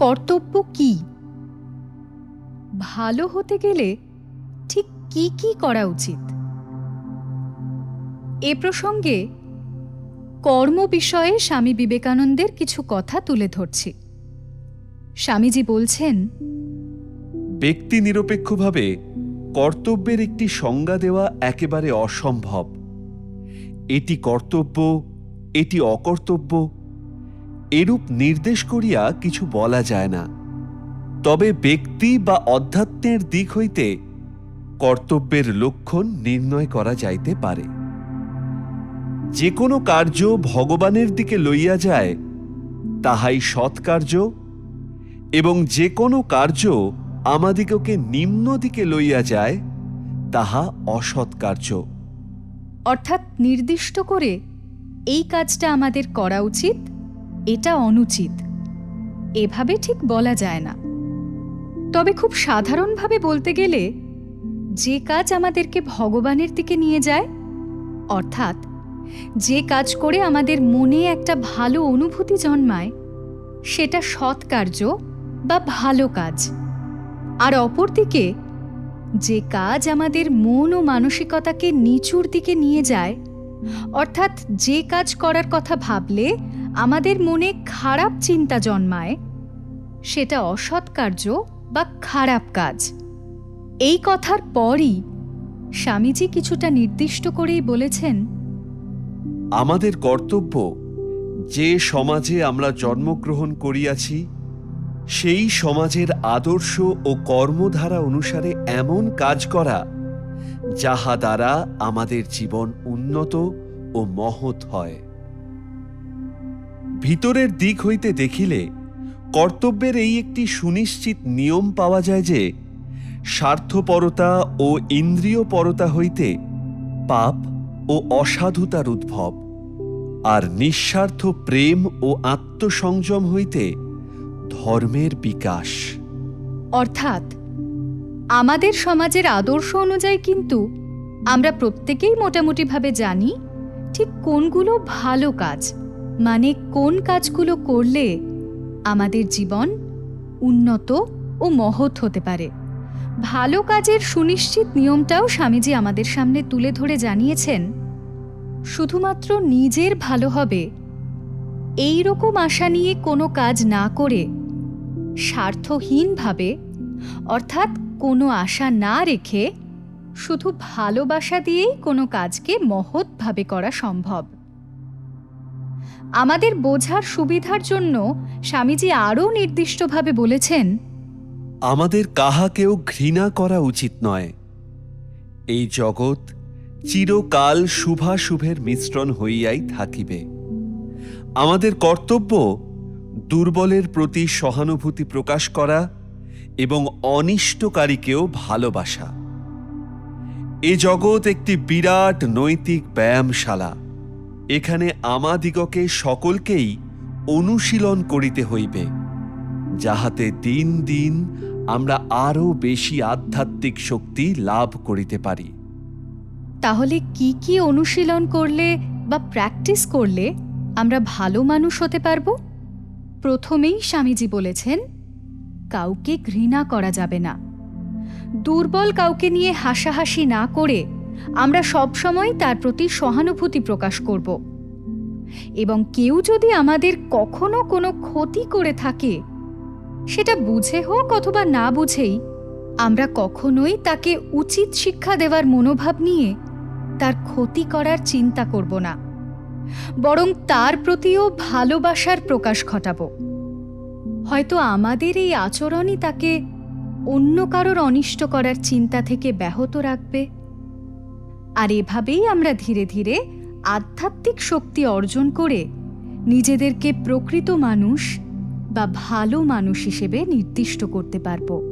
কর্তব্য কি? ভালো হতে গেলে ঠিক কি কি করা উচিত? এ প্রসঙ্গে কর্ম বিষয়ে স্বামী বিবেকানন্দের কিছু কথা তুলে ধরছি। স্বামীজি বলছেন, ব্যক্তি নিরপেক্ষভাবে কর্তব্যের একটি সংজ্ঞা দেওয়া একেবারে অসম্ভব। এটি কর্তব্য, এটি অকর্তব্য এরূপ নির্দেশ করিয়া কিছু বলা যায় না। তবে ব্যক্তি বা অধ্যাত্মের দিক হইতে কর্তব্যের লক্ষণ নির্ণয় করা যাইতে পারে। যে কোনো কার্য ভগবানের দিকে লইয়া যায়, তাহাই সৎকার্য এবং যে কোনো কার্য আমাদিগকে নিম্ন দিকে লইয়া যায়, তাহা অসৎ কার্য অর্থাৎ নির্দিষ্ট করে এই কাজটা আমাদের করা উচিত এটা অনুচিত। এভাবে ঠিক বলা যায় না। তবে খুব সাধারণভাবে বলতে গেলে, যে কাজ আমাদেরকে ভগবানের দিকে নিয়ে যায়, অর্থাৎ যে কাজ করে আমাদের মনে একটা ভালো অনুভূতি জন্মায়, সেটা সৎ কার্য বা ভালো কাজ। আর অপরদিকে, যে কাজ আমাদের মন ও মানসিকতাকে নিচুর দিকে নিয়ে যায়, অর্থাৎ যে কাজ করার কথা ভাবলে আমাদের মনে খারাপ চিন্তা জন্মায়, সেটা অসৎ কার্য বা খারাপ কাজ। এই কথার পরই স্বামীজি কিছুটা নির্দিষ্ট করেই বলেছেন, আমাদের কর্তব্য যে সমাজে আমরা জন্মগ্রহণ করিয়াছি, সেই সমাজের আদর্শ ও কর্মধারা অনুসারে এমন কাজ করা, যাহা দ্বারা আমাদের জীবন উন্নত ও মহৎ হয়। ভিতরের দিক হইতে দেখিলে কর্তব্যের এই একটি সুনিশ্চিত নিয়ম পাওয়া যায় যে, স্বার্থপরতা ও ইন্দ্রিয়পরতা হইতে পাপ ও অসাধুতার উদ্ভব, আর নিঃস্বার্থ প্রেম ও আত্মসংযম হইতে ধর্মের বিকাশ। অর্থাৎ, আমাদের সমাজের আদর্শ অনুযায়ী কিন্তু আমরা প্রত্যেকেই মোটামুটিভাবে জানি ঠিক কোনগুলো ভালো কাজ। মানে কোন কাজগুলো করলে আমাদের জীবন উন্নত ও মহৎ হতে পারে? ভালো কাজের সুনিশ্চিত নিয়মটাও স্বামীজি আমাদের সামনে তুলে ধরে জানিয়েছেন। শুধুমাত্র নিজের ভালো হবে এই রকম আশা নিয়ে কোনো কাজ না করে স্বার্থহীনভাবে, অর্থাৎ কোনো আশা না রেখে শুধু ভালোবাসা দিয়েই কোনো কাজকে মহৎভাবে করা সম্ভব। আমাদের বোঝার সুবিধার জন্য স্বামীজি আরও নির্দিষ্টভাবে বলেছেন, আমাদের কাহাকেও ঘৃণা করা উচিত নয়। এই জগৎ চিরকাল শুভাশুভের মিশ্রণ হইয়াই থাকিবে। আমাদের কর্তব্য দুর্বলের প্রতি সহানুভূতি প্রকাশ করা এবং অনিষ্টকারীকেও ভালোবাসা। এ জগৎ একটি বিরাট নৈতিক ব্যায়ামশালা। এখানে আমাদিগকে সকলকেই অনুশীলন করিতে হইবে, যাহাতে দিন দিন আমরা আরও বেশি আধ্যাত্মিক শক্তি লাভ করিতে পারি। তাহলে কি কি অনুশীলন করলে বা প্র্যাকটিস করলে আমরা ভালো মানুষ হতে পারব? প্রথমেই স্বামীজি বলেছেন, কাউকে ঘৃণা করা যাবে না। দুর্বল কাউকে নিয়ে হাসাহাসি না করে আমরা সবসময় তার প্রতি সহানুভূতি প্রকাশ করব। এবং কেউ যদি আমাদের কখনো কোনো ক্ষতি করে থাকে, সেটা বুঝে হোক অথবা না বুঝেই, আমরা কখনোই তাকে উচিত শিক্ষা দেওয়ার মনোভাব নিয়ে তার ক্ষতি করার চিন্তা করব না। বরং তার প্রতিও ভালোবাসার প্রকাশ ঘটাব। হয়তো আমাদের এই আচরণই তাকে অন্য কারোর অনিষ্ট করার চিন্তা থেকে ব্যাহত রাখবে। আর এভাবেই আমরা ধীরে ধীরে আধ্যাত্মিক শক্তি অর্জন করে নিজেদেরকে প্রকৃত মানুষ বা ভালো মানুষ হিসেবে নির্দিষ্ট করতে পারব।